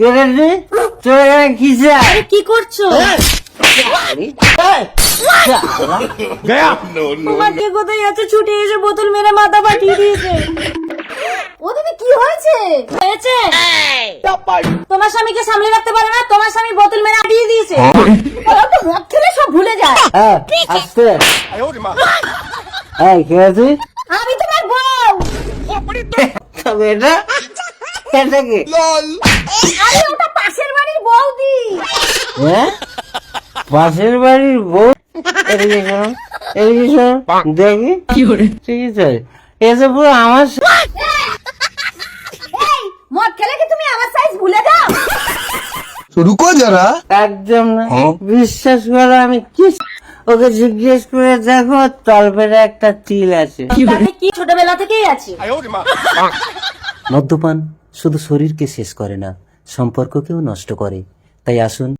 এখানে কি করছ কোথায় আছে ছুটে এসে বোতল মেরে মাথা পাঠিয়ে দিয়েছে। ও কি হয়েছে? হয়েছে? তোমার স্বামীকে সামলে রাখতে পারে না তোমার স্বামী বোতল মেরে আটিয়ে দিয়েছে। মদ খেলে সব ভুলে যায়। হ্যাঁ, এই কে আছিস আমি তোমার বউ। তবে এটা এটা কি? আরে ওটা পাশের বাড়ির বৌদি। হ্যাঁ? পাশের বাড়ির বউ? এদিকে শোনো? এদিকে শোনো? দেখি। ঠিক আছে। এসে পুরো আমার সা- এই মদ খেলে কি তুমি আমার সাইজ ভুলে যাও রুকো যারা। একদম হ্যাঁ। বিশ্বাস করো আমি কি ওকে জিজ্ঞেস করে দেখো তলপেটে একটা তিল আছে। কি ছোটবেলা থেকেই আছে? মদ্যপান শুধু শরীরকে শেষ করে না সম্পর্ককেও নষ্ট করে। তাই আসুন